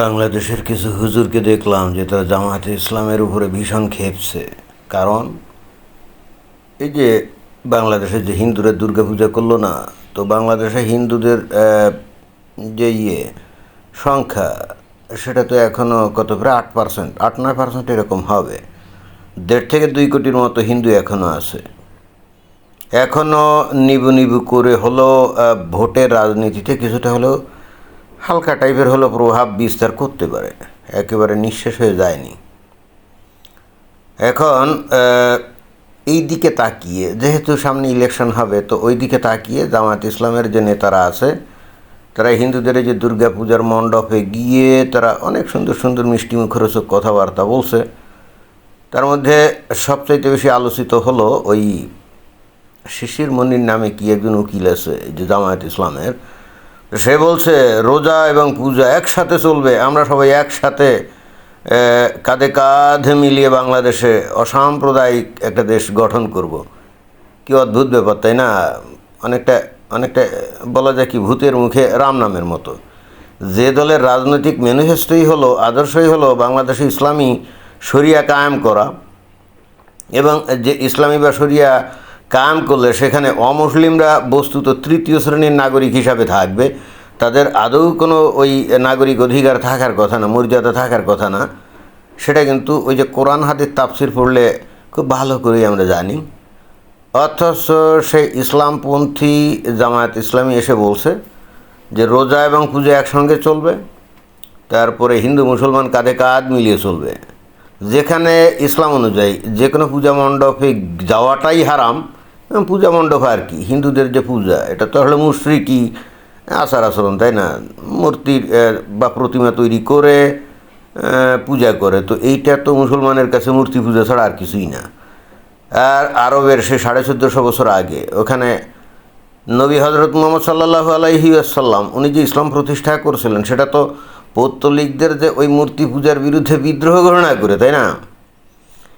বাংলাদেশের কিছু হুজুরকে দেখলাম যে তারা জামায়াতে ইসলামের উপরে ভীষণ খেপছে। কারণ, এই যে বাংলাদেশে যে হিন্দুরা দুর্গা পূজা করল না, তো বাংলাদেশে হিন্দুদের যে ইয়ে সংখ্যা, সেটা তো এখনও কত, প্রায় আট পার্সেন্ট, আট নয় পার্সেন্ট এরকম হবে। দেড় থেকে দুই কোটির মতো হিন্দু এখনও আছে। এখনও নিবু নিবু করে হলো ভোটের রাজনীতিতে কিছুটা হলেও হালকা টাইপের হলো প্রভাব বিস্তার করতে পারে। একেবারে নিঃশেষ হয়ে যায়নি। এখন এই দিকে তাকিয়ে, যেহেতু সামনে ইলেকশন হবে, তো ওই দিকে তাকিয়ে জামাত ইসলামের যে নেতারা আছে, তারা হিন্দুদের যে দুর্গা পূজার মণ্ডপে গিয়ে তারা অনেক সুন্দর সুন্দর মিষ্টি মুখরোচক কথাবার্তা বলছে। তার মধ্যে সবচাইতে বেশি আলোচিত হলো ওই শিশির মনির নামে কি একজন উকিল আছে, যে জামায়াত ইসলামের সে বলছে, রোজা এবং পূজা একসাথে চলবে, আমরা সবাই একসাথে কাঁধে কাঁধে মিলিয়ে বাংলাদেশে অসাম্প্রদায়িক একটা দেশ গঠন করব। কি অদ্ভুত ব্যাপার, তাই না? অনেকটা অনেকটা বলা যায় কি ভূতের মুখে রাম নামের মতো। যে দলের রাজনৈতিক ম্যানিফেস্টোই হলো, আদর্শই হলো বাংলাদেশে ইসলামী শরিয়া কায়েম করা এবং যে ইসলামী বা শরিয়া কায়েম করলে সেখানে অমুসলিমরা বস্তুত তৃতীয় শ্রেণির নাগরিক হিসাবে থাকবে। তাদের আদৌ কোনো ওই নাগরিক অধিকার থাকার কথা না, মর্যাদা থাকার কথা না। সেটা কিন্তু ওই যে কোরআন হাতের তাফসির পড়লে খুব ভালো করেই আমরা জানি। অথচ সেই ইসলামপন্থী জামায়াত ইসলামী এসে বলছে যে রোজা এবং পূজা একসঙ্গে চলবে, তারপরে হিন্দু মুসলমান কাঁধে কাঁধ মিলিয়ে চলবে। যেখানে ইসলাম অনুযায়ী যে কোনো পূজা মণ্ডপে যাওয়াটাই হারাম পূজা মণ্ডপ আর কি, হিন্দুদের যে পূজা, এটা তো হলো মুশ্রিকি আচার আচরণ, তাই না? মূর্তির বা প্রতিমা তৈরি করে পূজা করে, তো এইটা তো মুসলমানের কাছে মূর্তি পূজা ছাড়া আর কিছুই না। আর আরবের সে সাড়ে চোদ্দোশো বছর আগে, ওখানে নবী হজরত মোহাম্মদ সাল্লাহ আলাইহি আসাল্লাম উনি যে ইসলাম প্রতিষ্ঠা করেছিলেন, সেটা তো পৌত্তলিকদের যে ওই মূর্তি পূজার বিরুদ্ধে বিদ্রোহ ঘোষণা করে, তাই না?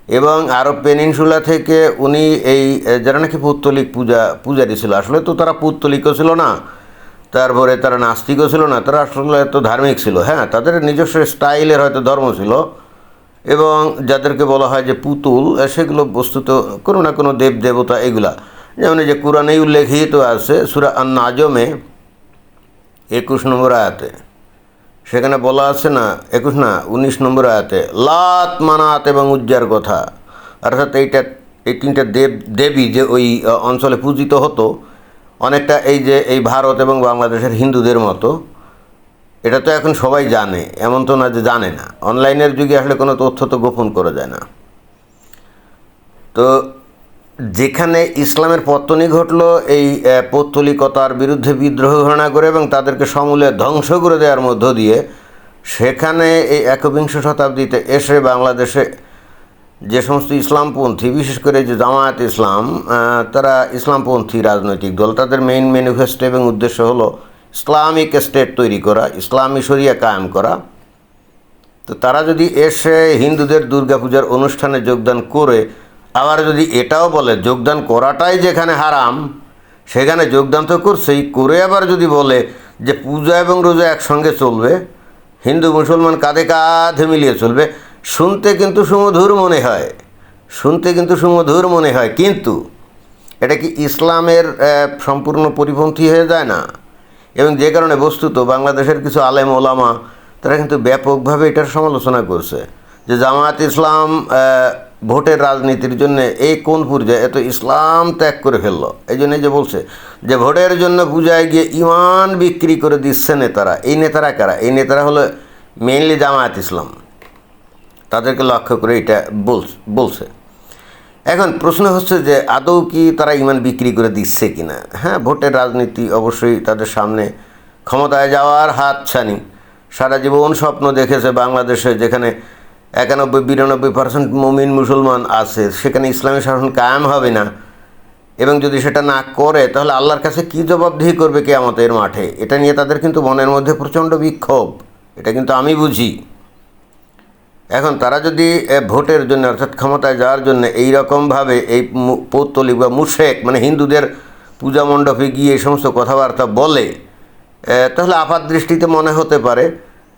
এবং আরব পেনিনসুলা থেকে উনি এই যারা নাকি পৌত্তলিক পূজা, পূজারি ছিল, আসলে তো তারা পৌত্তলিকও ছিল না, তারপরে তারা নাস্তিকও ছিল না, তারা আসলে এত ধার্মিক ছিল হ্যাঁ তাদের নিজস্ব স্টাইলের হয়তো ধর্ম ছিল, এবং যাদেরকে বলা হয় যে পুতুল সেগুলো বস্তুত কোনো না কোনো দেব দেবতা এগুলা। যেমন এই যে কোরআনেই উল্লেখিত আছে, সুরা আন নাজমে একুশ নম্বর আয়াতে সেখানে বলা আছে না, একুশ না, উনিশ নম্বর আয়াতে, লাত মানাত এবং উজ্জার কথা। অর্থাৎ এইটা, এই তিনটা দেব, দেবী যে ওই অঞ্চলে পূজিত হতো, অনেকটা এই যে এই ভারত এবং বাংলাদেশের হিন্দুদের মতো, এটা তো এখন সবাই জানে, এমন তো না যে জানে না। অনলাইনের যুগে আসলে কোনো তথ্য তো গোপন করা যায় না। তো যেখানে ইসলামের পত্তনই ঘটলো, এই পৌত্তলিকতার বিরুদ্ধে বিদ্রোহ ঘোষণা করে এবং তাদেরকে সমূলে ধ্বংস করে দেওয়ার মধ্য দিয়ে সেখানে এই একবিংশ শতাব্দীতে এসে বাংলাদেশে যে সমস্ত ইসলামপন্থী, বিশেষ করে যে জামায়াত ইসলাম তারা ইসলামপন্থী রাজনৈতিক দল, তাদের মেইন ম্যানিফেস্টো এবং উদ্দেশ্য হলো ইসলামিক স্টেট তৈরি করা, ইসলামী শরিয়া কায়েম করা। তো তারা যদি এসে হিন্দুদের দুর্গাপূজার অনুষ্ঠানে যোগদান করে আবার যদি এটাও বলে যোগদান করাটাই যেখানে হারাম, সেখানে যোগদান তো করছেই। করে আবার যদি বলে যে পূজা এবং রোজা একসঙ্গে চলবে, হিন্দু মুসলমান কাঁধে কাঁধে মিলিয়ে চলবে, শুনতে কিন্তু সুমধুর মনে হয়, শুনতে কিন্তু সুমধুর মনে হয়। কিন্তু এটা কি ইসলামের সম্পূর্ণ পরিপন্থী হয়ে যায় না? এবং যে কারণে বস্তুত বাংলাদেশের কিছু আলেম, ওলামা, তারা কিন্তু ব্যাপকভাবে এটার সমালোচনা করছে যে জামায়াত ইসলাম ভোটের রাজনীতির জন্য এই কোন পর্যায়ে এত ইসলাম ত্যাগ করে ফেলল? এই জন্য যে বলছে যে ভোটের জন্য পূজায় গিয়ে ইমান বিক্রি করে দিচ্ছে নেতারা। এই নেতারা কারা? এই নেতারা হলো মেইনলি জামায়াত ইসলাম। তাদেরকে লক্ষ্য করে এটা বল- বলছে। এখন প্রশ্ন হচ্ছে যে আদৌ কি তারা ইমান বিক্রি করে দিচ্ছে কিনা? হ্যাঁ ভোটের রাজনীতি অবশ্যই তাদের সামনে ক্ষমতায় যাওয়ার হাত ছানি সারা জীবন স্বপ্ন দেখেছে বাংলাদেশে যেখানে একানব্বই, বিরানব্বই পার্সেন্ট মমিন মুসলমান আছে, সেখানে ইসলামী শাসন কায়েম হবে না। এবং যদি সেটা না করে, তাহলে আল্লাহর কাছে কী জবাবদিহি করবে কে আমাদের মাঠে? এটা নিয়ে তাদের কিন্তু মনের মধ্যে প্রচণ্ড বিক্ষোভ। এটা কিন্তু আমি বুঝি। এখন তারা যদি ভোটের জন্য, অর্থাৎ ক্ষমতায় যাওয়ার জন্য এই রকমভাবে এই পৌত্তলিক বা মুশেক মানে হিন্দুদের পূজা মণ্ডপে গিয়ে এই সমস্ত কথাবার্তা বলে তাহলে আপাত দৃষ্টিতে মনে হতে পারে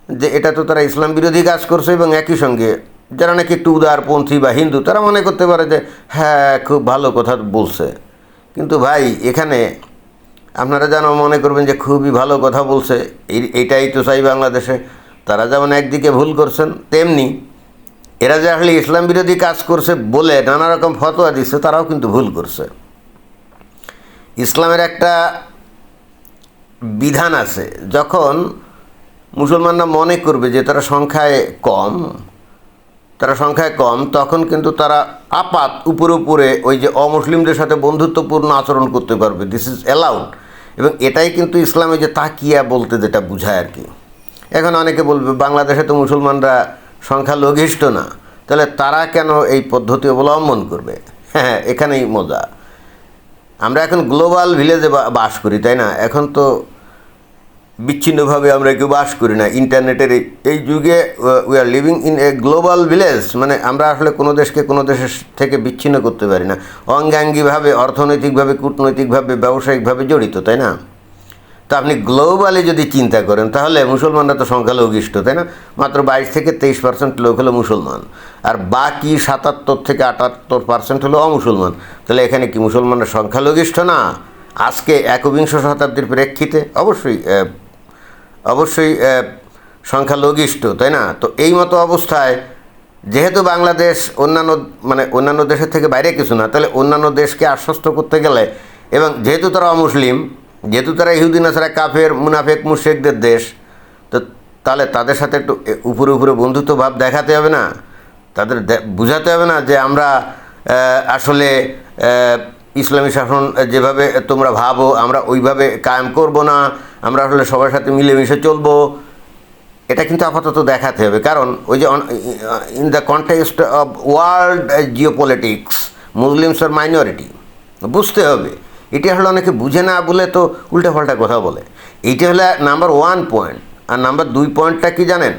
যে এটা তো তারা ইসলাম বিরোধী কাজ করছে এবং একই সঙ্গে যারা নাকি একটু উদারপন্থী বা হিন্দু, তারা মনে করতে পারে যে হ্যাঁ খুব ভালো কথা বলছে। কিন্তু ভাই, এখানে আপনারা যেন মনে করবেন যে, খুবই ভালো কথা বলছে। এই- এইটাই তো চাই বাংলাদেশে। তারা যেমন একদিকে ভুল করছেন, তেমনি এরা যে আসলে ইসলাম বিরোধী কাজ করছে বলে নানা রকম ফতোয়া দিচ্ছে, তারাও কিন্তু ভুল করছে। ইসলামের একটা বিধান আছে, যখন মুসলমানরা মনে করবে যে তারা সংখ্যায় কম, তারা সংখ্যায় কম, তখন কিন্তু তারা আপাত উপরে উপরে ওই যে অমুসলিমদের সাথে বন্ধুত্বপূর্ণ আচরণ করতে পারবে। দিস ইজ অ্যালাউড এবং এটাই কিন্তু ইসলামে যে তাকিয়া বলতে যেটা বোঝায় আর কি। এখন অনেকে বলবে, বাংলাদেশে তো মুসলমানরা সংখ্যালঘিষ্ঠ না। তাহলে তারা কেন এই পদ্ধতি অবলম্বন করবে? হ্যাঁ এখানেই মজা। আমরা এখন গ্লোবাল ভিলেজে বাস করি, তাই না? এখন তো বিচ্ছিন্নভাবে আমরা কেউ বাস করি না। ইন্টারনেটের এই- যুগে we are living in a global village মানে আমরা আসলে কোনো দেশকে কোনো দেশের থেকে বিচ্ছিন্ন করতে পারি না। অঙ্গাঙ্গিভাবে, অর্থনৈতিকভাবে, কূটনৈতিকভাবে, ব্যবসায়িকভাবে জড়িত, তাই না? তো আপনি গ্লোবালি যদি চিন্তা করেন, তাহলে মুসলমানরা তো সংখ্যালঘিষ্ঠ তাই না? মাত্র বাইশ থেকে তেইশ পার্সেন্ট লোক হলো মুসলমান। আর বাকি সাতাত্তর থেকে আটাত্তর পার্সেন্ট হলো অমুসলমান। তাহলে এখানে কি মুসলমানরা সংখ্যালঘিষ্ঠ না? আজকে একবিংশ শতাব্দীর প্রেক্ষিতে অবশ্যই অবশ্যই সংখ্যালঘিষ্ঠ, তাই না? তো এই মতো অবস্থায়, যেহেতু বাংলাদেশ অন্যান্য মানে অন্যান্য দেশের থেকে বাইরে কিছু না, তাহলে অন্যান্য দেশকে আশ্বস্ত করতে গেলে, এবং যেহেতু তারা অমুসলিম, যেহেতু তারা ইহুদিন আসারা কাফের, মুনাফেক মুশেকদের দেশ, তো তাহলে তাদের সাথে একটু উপরে উপরে বন্ধুত্ব ভাব দেখাতে হবে না? তাদের বুঝাতে হবে না যে আমরা আসলে ইসলামী শাসন যেভাবে তোমরা ভাবো, আমরা ওইভাবে কায়েম করব না, আমরা আসলে সবার সাথে মিলেমিশে চলবো, এটা কিন্তু আপাতত দেখাতে হবে। কারণ ওই যে in the context of world geopolitics Muslims R minority বুঝতে হবে। এটা হলো অনেকে বুঝে না বলে তো উল্টাপাল্টা কথা বলে। এইটা হলো নাম্বার ওয়ান পয়েন্ট আর নাম্বার দুই পয়েন্টটা কি জানেন?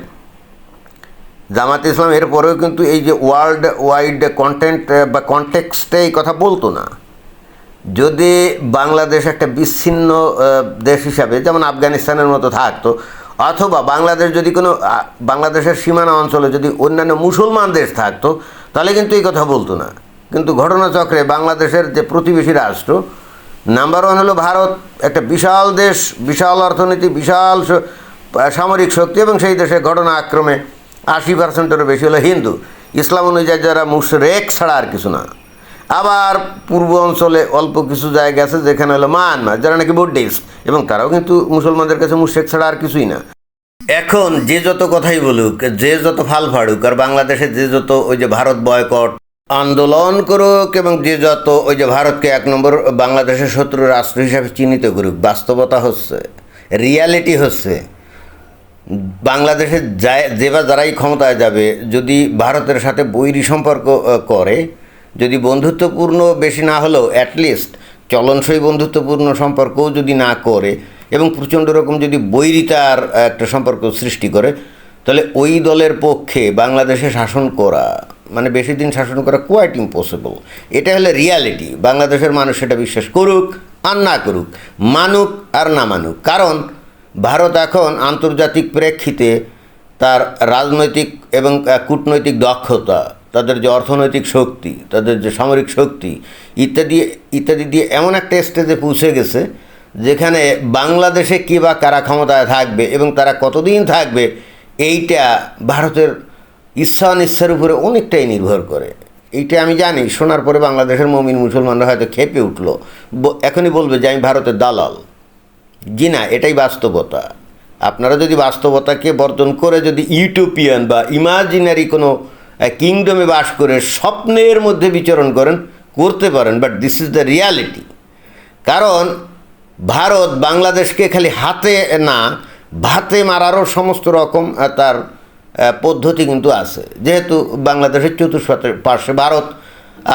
জামাত ইসলাম এরপরেও কিন্তু এই যে ওয়ার্ল্ড ওয়াইড কন্টেন্ট বা কনটেক্সটে এই কথা বলতো না। যদি বাংলাদেশ একটা বিচ্ছিন্ন দেশ হিসাবে, যেমন আফগানিস্তানের মতো থাকতো, অথবা বাংলাদেশ যদি কোনো বাংলাদেশের সীমানা অঞ্চলে যদি অন্যান্য মুসলমান দেশ থাকতো, তাহলে কিন্তু এই কথা বলতো না। কিন্তু ঘটনাচক্রে বাংলাদেশের যে প্রতিবেশী রাষ্ট্র নাম্বার ওয়ান হলো ভারত, একটা বিশাল দেশ, বিশাল অর্থনীতি, বিশাল সামরিক শক্তি, এবং সেই দেশে ঘটনা আক্রমে আশি পার্সেন্টেরও বেশি হলো হিন্দু। ইসলাম অনুযায়ী যারা মুশরেক ছাড়া আর কিছু না। আবার পূর্ব অঞ্চলে অল্প কিছু জায়গা আছে যেখানে হলো মায়ানমার, যারা নাকি বুদ্ধিস্ট এবং তারাও কিন্তু মুসলমানদের কাছে মুশেক ছাড়া আর কিছুই না। এখন যে যত কথাই বলুক, যে যত ফাল ফাড়ুক, আর বাংলাদেশে যে যত ওই যে ভারত বয়কট আন্দোলন করুক, এবং যে যত ওই যে ভারতকে এক নম্বর বাংলাদেশের শত্রু রাষ্ট্র হিসাবে চিহ্নিত করুক, বাস্তবতা হচ্ছে রিয়ালিটি হচ্ছে বাংলাদেশের যায়, যে বা যারাই ক্ষমতায় যাবে, যদি ভারতের সাথে বৈরী সম্পর্ক করে যদি বন্ধুত্বপূর্ণ বেশি না হলেও অ্যাটলিস্ট চলনসই বন্ধুত্বপূর্ণ সম্পর্কও যদি না করে এবং প্রচণ্ড রকম যদি বৈরিতার একটা সম্পর্ক সৃষ্টি করে, তাহলে ওই দলের পক্ষে বাংলাদেশে শাসন করা মানে বেশি দিন শাসন করা কোয়াইট ইম্পসিবল এটা হলে রিয়ালিটি বাংলাদেশের মানুষ সেটা বিশ্বাস করুক আর না করুক, মানুক আর না মানুক। কারণ ভারত এখন আন্তর্জাতিক প্রেক্ষিতে তার রাজনৈতিক এবং কূটনৈতিক দক্ষতা তাদের যে অর্থনৈতিক শক্তি, তাদের যে সামরিক শক্তি, ইত্যাদি ইত্যাদি দিয়ে এমন একটা স্টেজে পৌঁছে গেছে যেখানে বাংলাদেশে কী বা কারা ক্ষমতায় থাকবে এবং তারা কতদিন থাকবে, এইটা ভারতের ইচ্ছা অনিচ্ছার উপরে অনেকটাই নির্ভর করে। এইটা আমি জানি, শোনার পরে বাংলাদেশের মমিন মুসলমানরা হয়তো খেপে উঠল। এখনই বলবে যে আমি ভারতের দালাল। জি না, এটাই বাস্তবতা। আপনারা যদি বাস্তবতাকে বর্জন করে যদি ইউটোপিয়ান বা ইমাজিনারি কোনো কিংডমে বাস করে স্বপ্নের মধ্যে বিচরণ করেন, করতে পারেন but this is the reality কারণ ভারত বাংলাদেশকে খালি হাতে, না, ভাতে মারারও সমস্ত রকম তার পদ্ধতি কিন্তু আছে। যেহেতু বাংলাদেশের চতুষ্পাতে পার্শ্বে ভারত,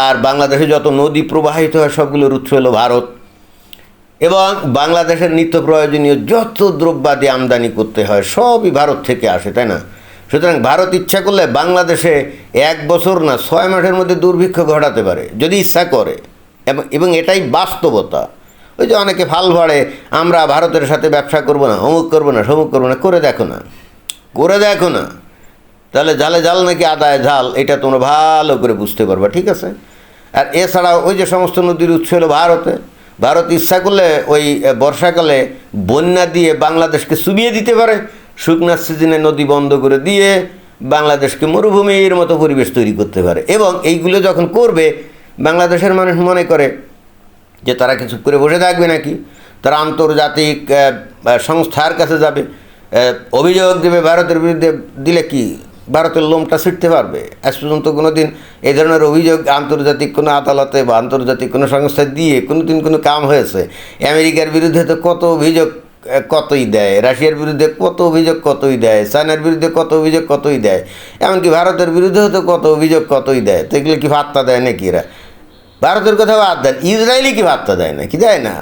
আর বাংলাদেশে যত নদী প্রবাহিত হয়, সবগুলোর উৎস হলো ভারত। এবং বাংলাদেশের নিত্য প্রয়োজনীয় যত দ্রব্যাদি আমদানি করতে হয়, সবই ভারত থেকে আসে, তাই না? সুতরাং ভারত ইচ্ছা করলে বাংলাদেশে এক বছর না ছয় মাসের মধ্যে দুর্ভিক্ষ ঘটাতে পারে, যদি ইচ্ছা করে। এবং এটাই বাস্তবতা। ওই যে অনেকে ফাল ভাড়ে আমরা ভারতের সাথে ব্যবসা করব না, অমুক করব না, সমুক করব না, করে দেখো না। করে দেখো না। তাহলে জালে জাল নাকি আদায় ঝাল, এটা তোমরা ভালো করে বুঝতে পারবা, ঠিক আছে? আর এছাড়াও ওই যে সমস্ত নদীর উৎস হলো ভারতে। ভারত ইচ্ছা করলে ওই বর্ষাকালে বন্যা দিয়ে বাংলাদেশকে চুবিয়ে দিতে পারে। শুকনার সিজনে নদী বন্ধ করে দিয়ে বাংলাদেশকে মরুভূমির মতো পরিবেশ তৈরি করতে পারে। এবং এইগুলো যখন করবে, বাংলাদেশের মানুষ মনে করে যে তারা কিছু করে বসে থাকবে নাকি? তারা আন্তর্জাতিক সংস্থার কাছে যাবে। অভিযোগ দেবে ভারতের বিরুদ্ধে দিলে কি ভারতের লোমটা ছিটতে পারবে? আজ পর্যন্ত কোনো দিন এই ধরনের অভিযোগ আন্তর্জাতিক কোনো আদালতে বা আন্তর্জাতিক কোনো সংস্থায় দিয়ে কোনো দিন কোনো কাম হয়েছে। আমেরিকার বিরুদ্ধে তো কত অভিযোগ কতই দেয়? রাশিয়ার বিরুদ্ধে কত অভিযোগ কতই দেয়? চায়নার বিরুদ্ধে কত অভিযোগ কতই দেয়? এমনকি ভারতের বিরুদ্ধেও তো কত অভিযোগ কতই দেয়? তো এগুলো কি ভাত্তা দেয় নাকি এরা? ভারতের কথা বাদ দেন। ইসরায়েলি কি ভাবতে দেয় না কি দেয় না।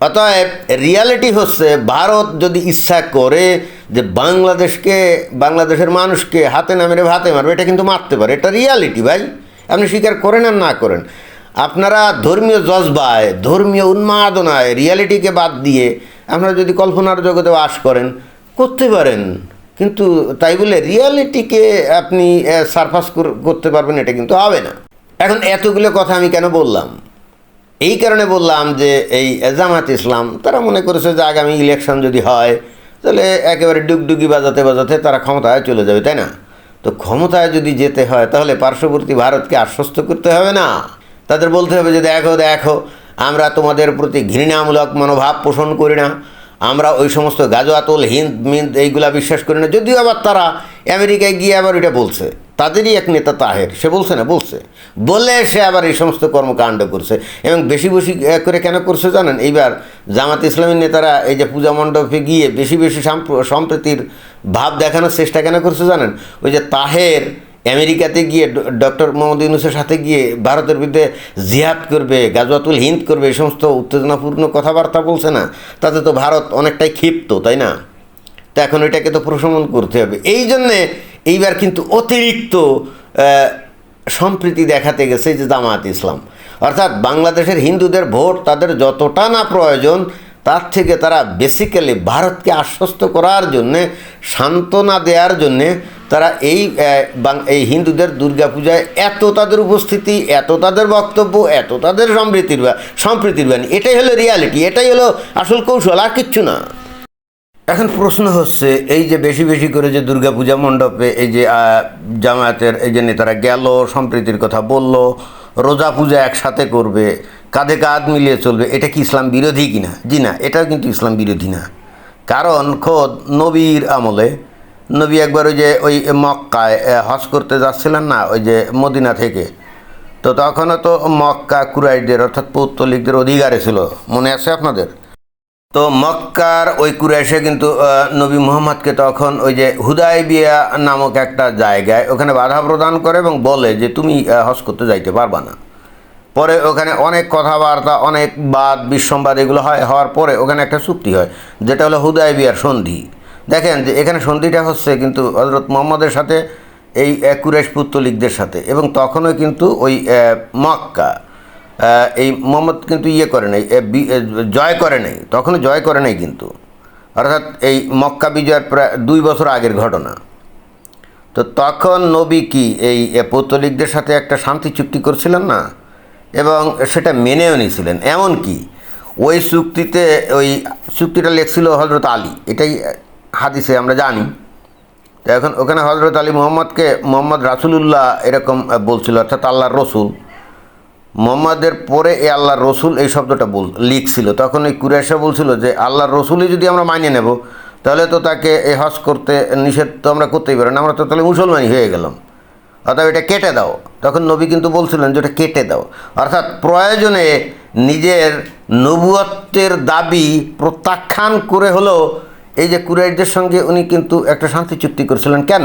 অতএব রিয়ালিটি হচ্ছে, ভারত যদি ইচ্ছা করে যে বাংলাদেশকে, বাংলাদেশের মানুষকে হাতে না মেরে ভাতে মারবে, এটা কিন্তু মারতে পারে। এটা রিয়ালিটি ভাই। আপনি স্বীকার করেন আর না করেন। আপনারা ধর্মীয় জজবায়, ধর্মীয় উন্মাদনায় রিয়ালিটিকে বাদ দিয়ে আপনারা যদি কল্পনার জগতে বাস করেন, করতে পারেন। কিন্তু তাই বলে রিয়ালিটিকে আপনি সারফাস করতে পারবেন, এটা কিন্তু হবে না। এখন এতগুলো কথা আমি কেন বললাম? এই কারণে বললাম যে, এই জামাত ইসলাম, তারা মনে করেছে যে আগামী ইলেকশন যদি হয়, তাহলে একেবারে ডুগডুগি বাজাতে বাজাতে তারা ক্ষমতায় চলে যাবে, তাই না? তো ক্ষমতায় যদি যেতে হয়, তাহলে পার্শ্ববর্তী ভারতকে আশ্বস্ত করতে হবে না। তাদের বলতে হবে যে দেখো দেখো আমরা তোমাদের প্রতি ঘৃণামূলক মনোভাব পোষণ করি না। আমরা ওই সমস্ত গাজোয়াতল, হিন্দ, মিন্দ এইগুলা বিশ্বাস করি না। যদিও আবার তারা আমেরিকায় গিয়ে আবার এটা বলছে। তাদেরই এক নেতা তাহের। সে বলছে না, বলছে। বলে সে আবার এই সমস্ত কর্মকাণ্ড করছে। এবং বেশি বেশি করে কেন করছে জানেন? এইবার জামাত ইসলামী নেতারা এই যে পূজা মণ্ডপে গিয়ে বেশি বেশি সাম্প্র- সম্প্রীতির ভাব দেখানোর চেষ্টা কেন করছে জানেন? ওই যে তাহের আমেরিকাতে গিয়ে ডক্টর মোহাম্মদ ইউনুসের সাথে গিয়ে ভারতের বিরুদ্ধে জিহাদ করবে, গাজওয়াতুল হিন্দ করবে, এই সমস্ত উত্তেজনাপূর্ণ কথাবার্তা বলছে না, তাতে তো ভারত অনেকটাই ক্ষিপ্ত, তাই না? তো এখন এটাকে তো প্রশমন করতে হবে। এই জন্যে এইবার কিন্তু অতিরিক্ত সম্প্রীতি দেখাতে গেছে যে জামায়াত ইসলাম। অর্থাৎ বাংলাদেশের হিন্দুদের ভোট তাদের যতটা না প্রয়োজন, তার থেকে তারা বেসিক্যালি ভারতকে আশ্বস্ত করার জন্যে, সান্ত্বনা দেওয়ার জন্যে তারা এই এই হিন্দুদের দুর্গাপূজায় এত তাদের উপস্থিতি, এত তাদের বক্তব্য, এত তাদের সম্প্রীতির সম্প্রীতির বাণী, এটাই হলো রিয়ালিটি এটাই হলো আসল কৌশল, আর কিচ্ছু না। এখন প্রশ্ন হচ্ছে, এই যে বেশি বেশি করে যে দুর্গাপূজা মণ্ডপে এই যে জামায়াতের এই যে নেতারা গেল, সম্প্রীতির কথা বলল, রোজা পূজা একসাথে করবে, কাঁধে কাঁধ মিলিয়ে চলবে, এটা কি ইসলাম বিরোধী কিনা? জি না, এটাও কিন্তু ইসলাম বিরোধী না। কারণ খোদ নবীর আমলে নবী একবার ওই যে ওই মক্কায় হজ করতে যাচ্ছিলেন না, ওই যে মদিনা থেকে। তো তখনও তো মক্কা কুরাইশদের অর্থাৎ পৌত্তলিকদের অধিকারে ছিল। মনে আছে আপনাদের? তো মক্কার ওই কুরাইশে কিন্তু নবী মুহাম্মদকে তখন ওই যে হুদাইবিয়া নামক একটা জায়গায় ওখানে বাধা প্রদান করে এবং বলে যে তুমি হজ করতে যাইতে পারবা না। পরে ওখানে অনেক কথাবার্তা, অনেক বাদ বিসম্বাদ এগুলো হয়, হওয়ার পরে ওখানে একটা চুক্তি হয়, যেটা হলো হুদাইবিয়ার সন্ধি। দেখেন যে এখানে সন্ধিটা হচ্ছে কিন্তু হজরত মোহাম্মদের সাথে এই আহ, কুরাইশ পুত্তলিকদের সাথে। এবং তখনও কিন্তু ওই মক্কা এই মোহাম্মদ কিন্তু ইয়ে করে নাই জয় করে নাই তখনও জয় করে নাই কিন্তু। অর্থাৎ এই মক্কা বিজয়ের প্রায় দুই বছর আগের ঘটনা। তো তখন নবী কি এই পৌত্তলিকদের সাথে একটা শান্তি চুক্তি করছিলেন না? এবং সেটা মেনেও নিয়েছিলেন। এমনকি ওই চুক্তিতে ওই চুক্তিটা লেখছিল হজরত আলী। এটাই হাদিসে আমরা জানি। তো এখন ওখানে হজরত আলী মোহাম্মদকে মোহাম্মদ রাসুলুল্লাহ এরকম বলছিল, অর্থাৎ আল্লাহর রসুল। মোহাম্মদের পরে এ আল্লাহর রসুল এই শব্দটা বল, লিখছিল। তখন এই কুরেশা বলছিল যে, আল্লাহর রসুলই যদি আমরা মানিয়ে নেব, তাহলে তো তাকে এই হজ করতে নিষেধ তো আমরা করতেই পারি না। আমরা তো তাহলে মুসলমানই হয়ে গেলাম। অর্থাৎ এটা কেটে দাও। তখন নবী কিন্তু বলছিলেন যে, ওটা কেটে দাও। অর্থাৎ প্রয়োজনে নিজের নবুয়ত্বের দাবি প্রত্যাখ্যান করে হলেও এই যে কুরাইশদের সঙ্গে উনি কিন্তু একটা শান্তি চুক্তি করেছিলেন। কেন?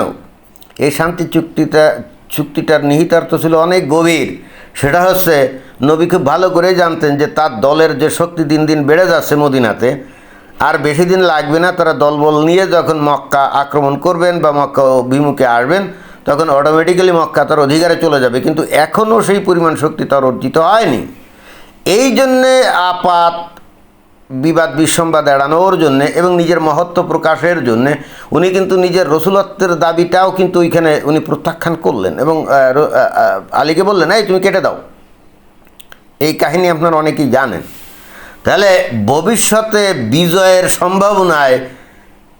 এই শান্তি চুক্তিটা, চুক্তিটার নিহিতার্থ ছিল অনেক গভীর। সেটা হচ্ছে, নবী খুব ভালো করেই জানতেন যে তার দলের যে শক্তি দিন দিন বেড়ে যাচ্ছে মদিনাতে, আর বেশি দিন লাগবে না, তারা দলবল নিয়ে যখন মক্কা আক্রমণ করবেন বা মক্কা অভিমুখে আসবেন, তখন অটোমেটিক্যালি মক্কা তার অধিকারে চলে যাবে। কিন্তু এখনও সেই পরিমাণ শক্তি তার অর্জিত হয়নি। এই জন্যে আপাত বিবাদ বিসম্বাদ এড়ানোর জন্যে এবং নিজের মহত্ব প্রকাশের জন্যে উনি কিন্তু নিজের রসুলত্বের দাবিটাও কিন্তু ওইখানে উনি প্রত্যাখ্যান করলেন এবং আলীকে বললেন, এই তুমি কেটে দাও। এই কাহিনী আপনারা অনেকেই জানেন। তাহলে ভবিষ্যতে বিজয়ের সম্ভাবনায়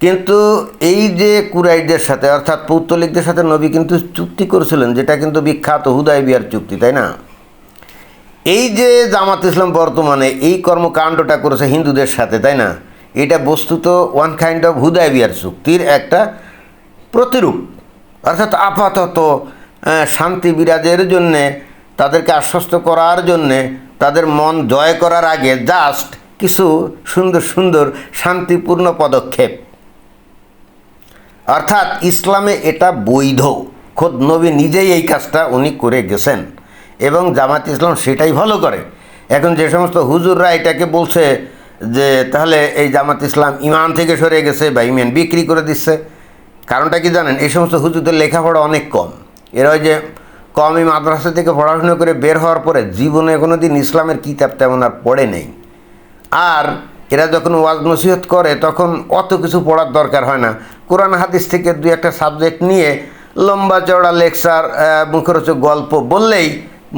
কিন্তু এই যে কুরাইদের সাথে, অর্থাৎ পৌত্তলিকদের সাথে নবী কিন্তু চুক্তি করেছিলেন, যেটা কিন্তু বিখ্যাত হুদাই বিয়ার চুক্তি, তাই না? এই যে জামাত ইসলাম বর্তমানে এই কর্মকাণ্ডটা করেছে হিন্দুদের সাথে, তাই না? এটা বস্তুত ওয়ান কাইন্ড অফ হুদাই বিয়ার চুক্তির একটা প্রতিরূপ। অর্থাৎ আপাতত শান্তি বিরাজের জন্যে, তাদেরকে আশ্বস্ত করার জন্যে, তাদের মন জয় করার আগে জাস্ট কিছু সুন্দর সুন্দর শান্তিপূর্ণ পদক্ষেপ। অর্থাৎ ইসলামে এটা বৈধ। খোদ নবী নিজেই এই কাজটা উনি করে গেছেন। এবং জামাত ইসলাম সেটাই ভালো করে। এখন যে সমস্ত হুজুররা এটাকে বলছে যে, তাহলে এই জামাত ইসলাম ইমান থেকে সরে গেছে বা ইমান বিক্রি করে দিচ্ছে। কারণটা কি জানেন? এই সমস্ত হুজুরদের লেখাপড়া অনেক কম। এরা ওই যে কমই মাদ্রাসা থেকে পড়াশোনা করে বের হওয়ার পরে জীবনে কোনো দিন ইসলামের কিতাব তেমন আর পড়ে নেই। আর এরা যখন ওয়াজ নসিহত করে, তখন অত কিছু পড়ার দরকার হয় না। কোরআন হাদিস থেকে দু একটা সাবজেক্ট নিয়ে লম্বা চওড়া লেকচার মুখরোচক গল্প বললেই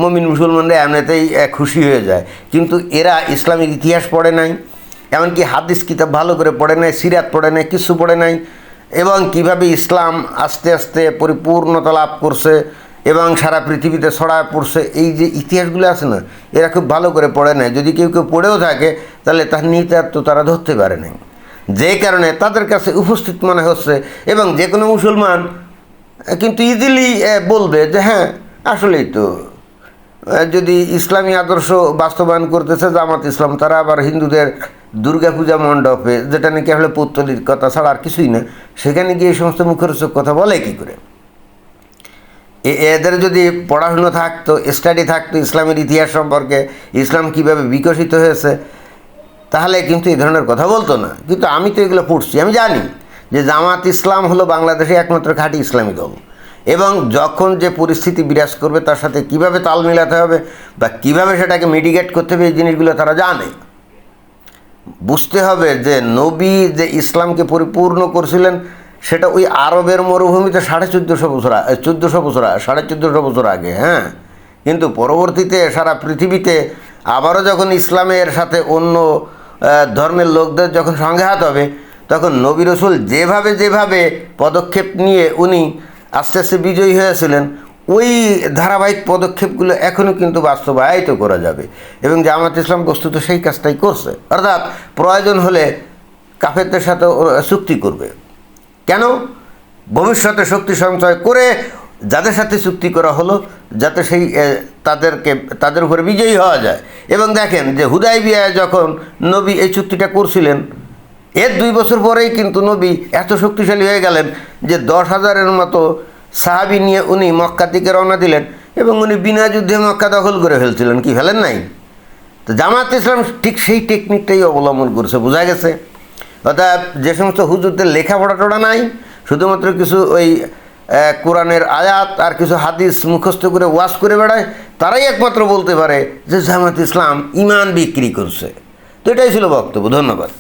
মমিন মুসলমানরা এমনিতেই খুশি হয়ে যায়। কিন্তু এরা ইসলামিক ইতিহাস পড়ে নাই, এমনকি হাদিস কিতাব ভালো করে পড়ে নাই, সিরাত পড়ে নাই, কিছু পড়ে নাই, এবং কীভাবে ইসলাম আস্তে আস্তে পরিপূর্ণতা লাভ করছে, এবং সারা পৃথিবীতে ছড়ায় পড়ছে, এই যে ইতিহাসগুলো আছে না, এরা খুব ভালো করে পড়ে নেয় যদি কেউ কেউ পড়েও থাকে, তাহলে তার নিহিতার্থ তারা ধরতে পারে নাই। যে কারণে তাদের কাছে উপস্থিত মনে হচ্ছে, এবং যে কোনো মুসলমান কিন্তু ইজিলি বলবে যে হ্যাঁ আসলেই তো যদি ইসলামী আদর্শ বাস্তবায়ন করতেছে জামাত ইসলাম, তারা আবার হিন্দুদের দুর্গাপূজা মণ্ডপে, যেটা নাকি আসলে পৌত্তলির কথা ছাড়া আর কিছুই না, সেখানে গিয়ে এই সমস্ত মুখরোচক কথা বলে কী করে? এদের যদি পড়াশুনো থাকতো স্টাডি থাকতো ইসলামের ইতিহাস সম্পর্কে, ইসলাম কীভাবে বিকশিত হয়েছে, তাহলে কিন্তু এই ধরনের কথা বলতো না। কিন্তু আমি তো এগুলো পড়ছি, আমি জানি যে জামাত ইসলাম হলো বাংলাদেশে একমাত্র খাঁটি ইসলামী দল। এবং যখন যে পরিস্থিতি বিরাজ করবে তার সাথে কীভাবে তাল মিলাতে হবে বা কীভাবে সেটাকে মিডিগেট করতে হবে এই জিনিসগুলো তারা জানে। বুঝতে হবে যে নবী যে ইসলামকে পরিপূর্ণ করছিলেন, সেটা ওই আরবের মরুভূমিতে সাড়ে চোদ্দোশো বছর চোদ্দোশো বছর সাড়ে চোদ্দোশো বছর আগে হ্যাঁ? কিন্তু পরবর্তীতে সারা পৃথিবীতে আবারও যখন ইসলামের সাথে অন্য ধর্মের লোকদের যখন সংঘাত হবে, তখন নবী রসুল যেভাবে যেভাবে পদক্ষেপ নিয়ে উনি আস্তে আস্তে বিজয়ী হয়েছিলেন, ওই ধারাবাহিক পদক্ষেপগুলো এখনও কিন্তু বাস্তবায়িত করা যাবে এবং জামাত ইসলাম বস্তুত সেই কাজটাই করছে। অর্থাৎ প্রয়োজন হলে কাফেরদের সাথে চুক্তি করবে। কেন? ভবিষ্যতে শক্তি সঞ্চয় করে যাদের সাথে চুক্তি করা হলো, যাতে সেই তাদেরকে, তাদের উপরে বিজয়ী হওয়া যায়। এবং দেখেন যে হুদাই বিয়ায় যখন নবী এই চুক্তিটা করছিলেন এর দুই বছর পরেই কিন্তু নবী এত শক্তিশালী হয়ে গেলেন যে দশ হাজারের মতো সাহাবি নিয়ে উনি মক্কা দিকে রওনা দিলেন এবং উনি বিনা যুদ্ধে মক্কা দখল করে ফেলছিলেন। কি ফেলেন নাই? তো জামাত ইসলাম ঠিক সেই টেকনিকটাই অবলম্বন করছে, বোঝা গেছে। অর্থাৎ যে সমস্ত হুজুরদের লেখাপড়া টোড়া নাই, শুধুমাত্র কিছু ওই কোরআনের আয়াত আর কিছু হাদিস মুখস্থ করে ওয়াশ করে বেড়ায়, তারাই একমাত্র বলতে পারে যে জামাত ইসলাম ইমান বিক্রি করছে। তো এটাই ছিল বক্তব্য, ধন্যবাদ।